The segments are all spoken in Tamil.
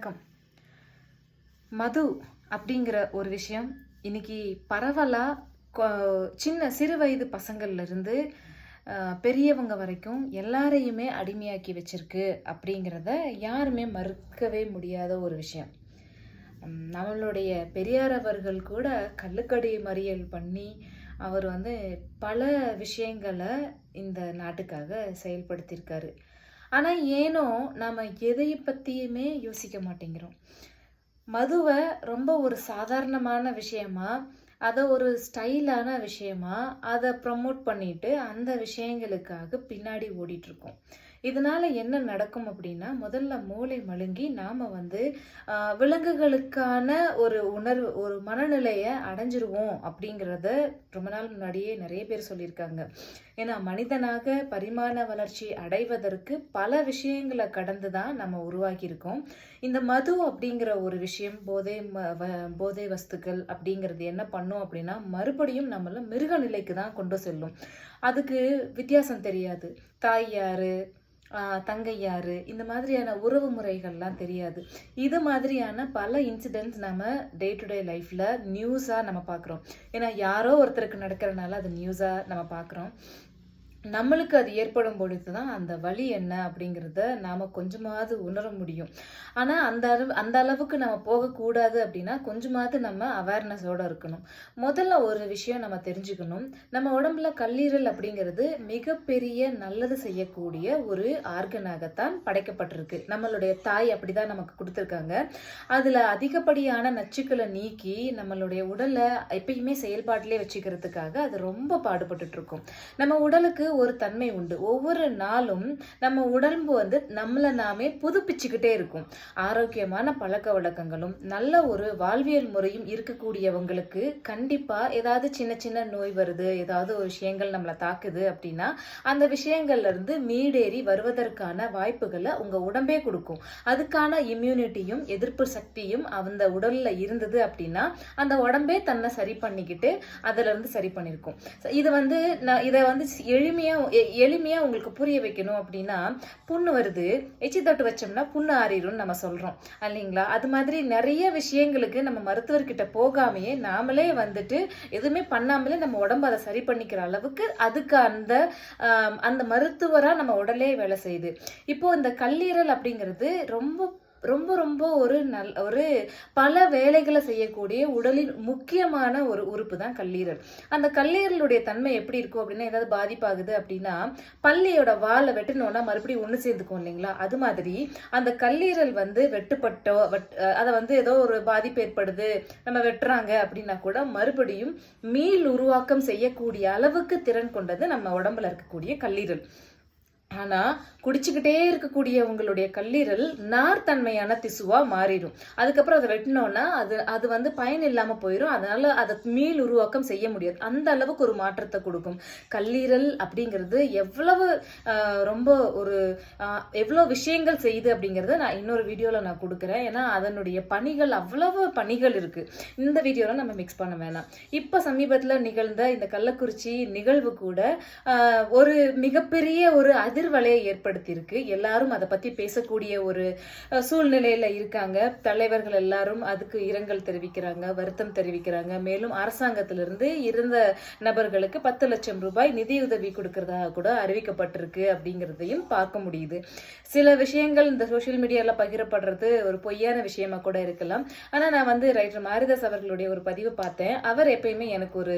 வணக்கம். மது அப்படிங்கிற ஒரு விஷயம் இன்னைக்கு பரவலாக சின்ன சிறு வயது பசங்கள்ல இருந்து பெரியவங்க வரைக்கும் எல்லாரையுமே அடிமையாக்கி வச்சிருக்கு அப்படிங்கிறத யாருமே மறுக்கவே முடியாத ஒரு விஷயம். நம்மளுடைய பெரியார் அவர்கள் கூட கல்லுக்கடி மறியல் பண்ணி அவர் வந்து பல விஷயங்களை இந்த நாட்டுக்காக செயல்படுத்தியிருக்காரு. ஆனால் ஏனோ நாம் எதை பற்றியுமே யோசிக்க மாட்டேங்கிறோம். மதுவை ரொம்ப ஒரு சாதாரணமான விஷயமா அதை ஒரு ஸ்டைலான விஷயமா அதை ப்ரமோட் பண்ணிட்டு அந்த விஷயங்களுக்காக பின்னாடி ஓடிட்டுருக்கோம் இருக்கோம். இதனால் என்ன நடக்கும் அப்படின்னா முதல்ல மூளை மழுங்கி நாம் வந்து விலங்குகளுக்கான ஒரு உணர்வு ஒரு மனநிலையை அடைஞ்சிருவோம் அப்படிங்கிறத ரொம்ப நாள் முன்னாடியே நிறைய பேர் சொல்லியிருக்காங்க. ஏன்னா மனிதனாக பரிமாண வளர்ச்சி அடைவதற்கு பல விஷயங்களை கடந்து தான் நம்ம உருவாகியிருக்கோம் இந்த மது அப்படிங்கிற ஒரு விஷயம் போதை ம- வ- போதை வஸ்துக்கள் அப்படிங்கிறது என்ன பண்ணும் அப்படின்னா மறுபடியும் நம்மளை மிருக நிலைக்கு தான் கொண்டு செல்லும். அதுக்கு வித்தியாசம் தெரியாது. தாய் யாரு? தங்கையாறு இந்த மாதிரியான உறவு முறைகள்லாம் தெரியாது. இது மாதிரியான பல இன்சிடென்ட்ஸ் நம்ம டே டு டே லைஃப்பில் நியூஸாக நம்ம பார்க்குறோம் ஏன்னா யாரோ ஒருத்தருக்கு நடக்கிறனால அது நியூஸாக நம்ம பார்க்குறோம் நம்மளுக்கு அது ஏற்படும் பொழுது தான் அந்த வலி என்ன அப்படிங்கிறத நாம் கொஞ்சமாவது உணர முடியும். ஆனால் அந்த அளவு அந்த அளவுக்கு நம்ம போகக்கூடாது அப்படின்னா கொஞ்சமாவது நம்ம அவேர்னஸோடு இருக்கணும். முதல்ல ஒரு விஷயம் நம்ம தெரிஞ்சுக்கணும். நம்ம உடம்புல கல்லீரல் அப்படிங்கிறது மிகப்பெரிய நல்லது செய்யக்கூடிய ஒரு ஆர்கனாகத்தான் படைக்கப்பட்டிருக்கு. நம்மளுடைய தாய் அப்படிதான் நமக்கு கொடுத்துருக்காங்க. அதில் அதிகப்படியான நச்சுக்களை நீக்கி நம்மளுடைய உடலை எப்பயுமே செயல்பாட்டிலே வச்சுக்கிறதுக்காக அது ரொம்ப பாடுபட்டுட்ருக்கும் நம்ம உடலுக்கு ஒரு தன்மை உண்டு. ஒவ்வொரு நாளும் நம்ம உடம்பு வந்து நம்மளை நாமே புதுப்பிச்சுக்கிட்டே இருக்கும். ஆரோக்கியமான பழக்க வழக்கங்களும் நல்ல ஒரு வாழ்வியல் முறையும் இருக்கக்கூடியவங்களுக்கு கண்டிப்பாக ஏதாவது சின்ன சின்ன நோய் வருது ஏதாவது ஒரு விஷயங்கள் நம்மளை தாக்குது அப்படின்னா அந்த விஷயங்கள்லேருந்து மீடேறி வருவதற்கான வாய்ப்புகளை உங்கள் உடம்பே கொடுக்கும். அதுக்கான இம்யூனிட்டியும் எதிர்ப்பு சக்தியும் அந்த உடலில் இருந்தது அப்படின்னா அந்த உடம்பே தன்னை சரி பண்ணிக்கிட்டு அதுலேருந்து சரி பண்ணியிருக்கும் இது வந்து நான் இதை வந்து எளிமையா எளிமையாக எளிமையாக உங்களுக்கு புரிய வைக்கணும் அப்படின்னா புண்ணு வருது. எச்சி தொட்டு வச்சோம்னா புண்ணு ஆறிடும்னு நம்ம சொல்கிறோம் இல்லைங்களா? அது மாதிரி நிறைய விஷயங்களுக்கு நம்ம மருத்துவர்கிட்ட போகாமையே நாமளே வந்துட்டு எதுவுமே பண்ணாமலே நம்ம உடம்ப அதை சரி பண்ணிக்கிற அளவுக்கு அதுக்கு அந்த அந்த மருத்துவராக நம்ம உடலே வேலை செய்யுது. இப்போ இந்த கல்லீரல் அப்படிங்கிறது ரொம்ப ரொம்ப ரொம்ப ஒரு நல் ஒரு பல வேலைகளை செய்யக்கூடிய உடலின் முக்கியமான ஒரு உறுப்பு தான் கல்லீரல். அந்த கல்லீரலுடைய தன்மை எப்படி இருக்கும் அப்படின்னா ஏதாவது பாதிப்பாகுது அப்படின்னா பள்ளியோட வாலை வெட்டினோன்னா மறுபடியும் ஒன்று சேர்ந்துக்கும் இல்லைங்களா? அது மாதிரி அந்த கல்லீரல் வந்து வெட்டுப்பட்டோ வெட் அதை வந்து ஏதோ ஒரு பாதிப்பு ஏற்படுது நம்ம வெட்டுறாங்க அப்படின்னா கூட மறுபடியும் மீள் உருவாக்கம் செய்யக்கூடிய அளவுக்கு திறன் கொண்டது நம்ம உடம்புல இருக்கக்கூடிய கல்லீரல். ஆனா குடிச்சுக்கிட்டே இருக்கக்கூடிய உங்களுடைய கல்லீரல் நார்த்தன்மையான திசுவா மாறிடும். அதுக்கப்புறம் அதை வெட்டினோன்னா அது அது வந்து பயன் இல்லாம போயிடும் அதனால அதை மீள் உருவாக்கம் செய்ய முடியாது. அந்த அளவுக்கு ஒரு மாற்றத்தை கொடுக்கும். கல்லீரல் அப்படிங்கிறது எவ்வளவு ரொம்ப ஒரு எவ்வளோ எவ்வளவு விஷயங்கள் செய்யுது அப்படிங்கறத நான் இன்னொரு வீடியோல நான் கொடுக்குறேன். ஏன்னா அதனுடைய பணிகள் அவ்வளவு பணிகள் இருக்கு. இந்த வீடியோல நம்ம மிக்ஸ் பண்ண வேணாம். இப்ப சமீபத்துல நிகழ்ந்த இந்த கள்ளக்குறிச்சி நிகழ்வு கூட ஒரு மிகப்பெரிய ஒரு அதிர்வலையை ஏற்படுத்தியிருக்கு. எல்லாரும் அதை பற்றி பேசக்கூடிய ஒரு சூழ்நிலையில் இருக்காங்க. தலைவர்கள் எல்லாரும் அதுக்கு இரங்கல் தெரிவிக்கிறாங்க வருத்தம் தெரிவிக்கிறாங்க. மேலும் அரசாங்கத்திலிருந்து இருந்த நபர்களுக்கு பத்து லட்சம் ரூபாய் நிதியுதவி கொடுக்கறதாக கூட அறிவிக்கப்பட்டிருக்கு அப்படிங்கிறதையும் பார்க்க முடியுது. சில விஷயங்கள் இந்த சோஷியல் மீடியாவில் பகிரப்படுறது ஒரு பொய்யான விஷயமா கூட இருக்கலாம். ஆனால் நான் வந்து ரைட்டர் மாரிதாஸ் அவர்களுடைய ஒரு பதிவு பார்த்தேன். அவர் எப்பயுமே எனக்கு ஒரு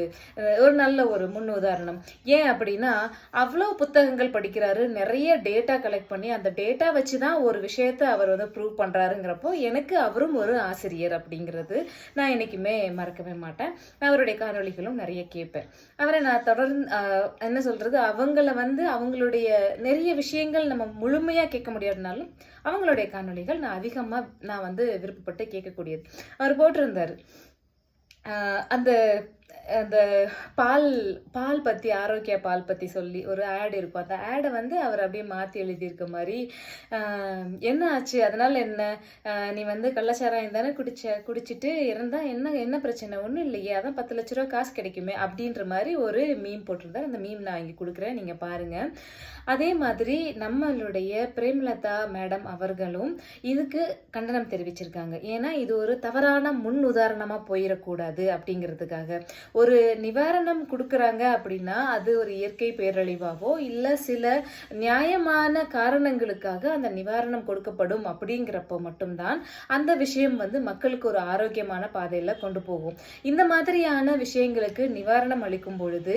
ஒரு நல்ல ஒரு முன் உதாரணம் ஏன் அப்படின்னா அவ்வளோ புத்தகங்கள் படிக்கிறாரு நிறைய டேட்டா கலெக்ட் பண்ணி அந்த டேட்டா வச்சு தான் ஒரு விஷயத்த அவர் வந்து ப்ரூவ் பண்ணுறாருங்கிறப்போ எனக்கு அவரும் ஒரு ஆசிரியர் அப்படிங்கிறது நான் என்னைக்குமே மறக்கவே மாட்டேன். அவருடைய காணொளிகளும் நிறைய கேட்பேன். அவரை நான் தொடர்ந்து என்ன சொல்கிறது அவங்கள வந்து அவங்களுடைய நிறைய விஷயங்கள் நம்ம முழுமையாக கேட்க முடியாதுனாலும் அவங்களுடைய காணொளிகள் நான் அதிகமாக நான் வந்து விருப்பப்பட்டு கேட்கக்கூடியது. அவர் போட்டிருந்தார். அந்த அந்த பால் பால் பற்றி ஆரோக்கிய பால் பற்றி சொல்லி ஒரு ஆட் இருக்கும். அந்த ஆடை வந்து அவர் அப்படியே மாற்றி எழுதியிருக்க மாதிரி. என்ன ஆச்சு? அதனால் என்ன? நீ வந்து கள்ளச்சாராயம் தானே குடிச்ச குடிச்சிட்டு இருந்தால் என்ன என்ன பிரச்சனை? ஒன்றும் இல்லையே. அதான் பத்து லட்ச ரூபா காசு கிடைக்குமே அப்படின்ற மாதிரி ஒரு மீம் போட்டிருந்தார். அந்த மீம் நான் இங்கே கொடுக்குறேன். நீங்கள் பாருங்க. அதே மாதிரி நம்மளுடைய பிரேமலதா மேடம் அவர்களும் இதுக்கு கண்டனம் தெரிவிச்சிருக்காங்க. ஏன்னா இது ஒரு தவறான முன் உதாரணமாக போயிடக்கூடாது அப்படிங்கிறதுக்காக. ஒரு நிவாரணம் கொடுக்குறாங்க அப்படின்னா அது ஒரு இயற்கை பேரழிவாவோ இல்லை சில நியாயமான காரணங்களுக்காக அந்த நிவாரணம் கொடுக்கப்படும் அப்படிங்கிறப்போ மட்டும்தான் அந்த விஷயம் வந்து மக்களுக்கு ஒரு ஆரோக்கியமான பாதையில் கொண்டு போகும். இந்த மாதிரியான விஷயங்களுக்கு நிவாரணம் அளிக்கும் பொழுது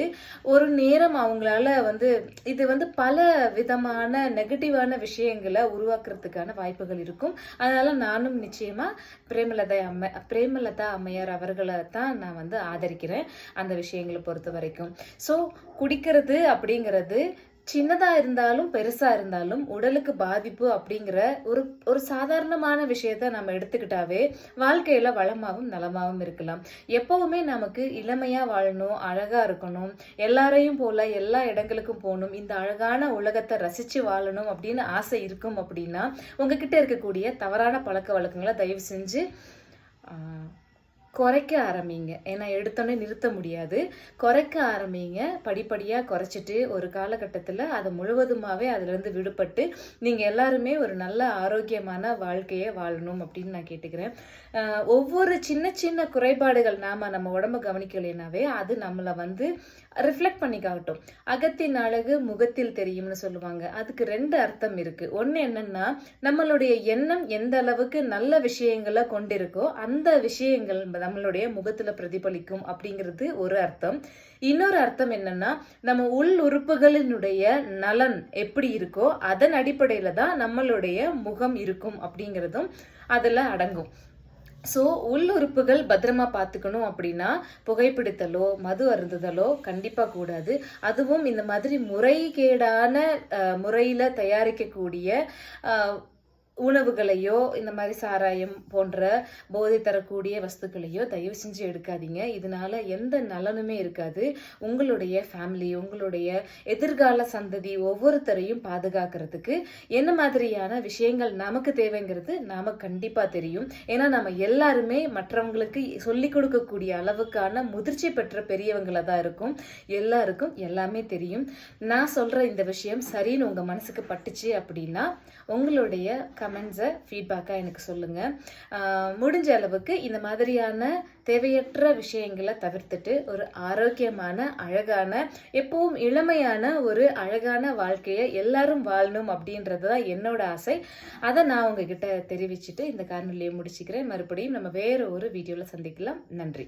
ஒரு நேரம் அவங்களால வந்து இது வந்து பல விதமான நெகட்டிவான விஷயங்களை உருவாக்குறதுக்கான வாய்ப்புகள் இருக்கும். அதனால நானும் நிச்சயமா பிரேமலதா அம்மை பிரேமலதா அம்மையார் அவர்களை தான் நான் வந்து ஆதரிக்கிறேன். அந்த விஷயங்களை பொறுத்த வரைக்கும். ஸோ குடிக்கிறது அப்படிங்கிறது சின்னதாக இருந்தாலும் பெருசாக இருந்தாலும் உடலுக்கு பாதிப்பு அப்படிங்கிற ஒரு ஒரு சாதாரணமான விஷயத்த நம்ம எடுத்துக்கிட்டாவே வாழ்க்கையில் வளமாகவும் நலமாகவும் இருக்கலாம். எப்போவுமே நமக்கு இளமையாக வாழணும் அழகாக இருக்கணும் எல்லாரையும் போல எல்லா இடங்களுக்கும் போகணும் இந்த அழகான உலகத்தை ரசித்து வாழணும் அப்படின்னு ஆசை இருக்கும் அப்படின்னா உங்ககிட்ட இருக்கக்கூடிய தவறான பழக்க வழக்கங்களை தயவு செஞ்சு குறைக்க ஆரம்பிங்க. ஏன்னா எடுத்தோன்னே நிறுத்த முடியாது. குறைக்க ஆரம்பிங்க. படிப்படியாக குறைச்சிட்டு ஒரு காலகட்டத்தில் அதை முழுவதுமாகவே அதுலேருந்து விடுபட்டு நீங்கள் எல்லாருமே ஒரு நல்ல ஆரோக்கியமான வாழ்க்கையை வாழணும் அப்படின்னு நான் கேட்டுக்கிறேன். ஒவ்வொரு சின்ன சின்ன குறைபாடுகள் நாம் நம்ம உடம்ப கவனிக்கலைனாவே அது நம்மளை வந்து ரிஃப்ளெக்ட் பண்ணிக்காகட்டும். அகத்தின் அழகு முகத்தில் தெரியும்னு சொல்லுவாங்க. அதுக்கு ரெண்டு அர்த்தம் இருக்கு. ஒன்று என்னன்னா நம்மளுடைய எண்ணம் எந்த அளவுக்கு நல்ல விஷயங்களை கொண்டிருக்கோ அந்த விஷயங்கள் நம்மளுடைய முகத்துல பிரதிபலிக்கும் அப்படிங்கிறது ஒரு அர்த்தம். இன்னொரு அர்த்தம் என்னன்னா நம்ம உள் உறுப்புகளினுடைய நலன் எப்படி இருக்கோ அதன் அடிப்படையில தான் நம்மளுடைய முகம் இருக்கும் அப்படிங்கிறதும் அதில் அடங்கும். ஸோ உள்ளுறுப்புகள் பத்திரமா பார்த்துக்கணும் அப்படின்னா புகைப்பிடித்தலோ மது அருந்துதலோ கண்டிப்பாக கூடாது. அதுவும் இந்த மாதிரி முறைகேடான முறையில் தயாரிக்கக்கூடிய உணவுகளையோ இந்த மாதிரி சாராயம் போன்ற போதை தரக்கூடிய வஸ்துக்களையோ தயவு செஞ்சு எடுக்காதீங்க. இதனால எந்த நலனுமே இருக்காது. உங்களுடைய ஃபேமிலி உங்களுடைய எதிர்கால சந்ததி ஒவ்வொருத்தரையும் பாதுகாக்கிறதுக்கு என்ன மாதிரியான விஷயங்கள் நமக்கு தேவைங்கிறது நாம கண்டிப்பா தெரியும். ஏன்னா நம்ம எல்லாருமே மற்றவங்களுக்கு சொல்லிக் கொடுக்கக்கூடிய அளவுக்கான முதிர்ச்சி பெற்ற பெரியவங்களாக தான் இருக்கும். எல்லாருக்கும் எல்லாமே தெரியும். நான் சொல்ற இந்த விஷயம் சரின்னு உங்க மனசுக்கு பட்டுச்சு அப்படின்னா உங்களுடைய கமெண்ட்ஸை ஃபீட்பேக்காக எனக்கு சொல்லுங்கள் முடிஞ்ச அளவுக்கு இந்த மாதிரியான தேவையற்ற விஷயங்களை தவிர்த்துட்டு ஒரு ஆரோக்கியமான அழகான எப்பவும் இளமையான ஒரு அழகான வாழ்க்கையை எல்லாரும் வாழணும் அப்படின்றது தான் என்னோட ஆசை. அதை நான் உங்ககிட்ட தெரிவிச்சுட்டு இந்த காணொலியை முடிச்சுக்கிறேன். மறுபடியும் நம்ம வேறு ஒரு வீடியோவில் சந்திக்கலாம். நன்றி.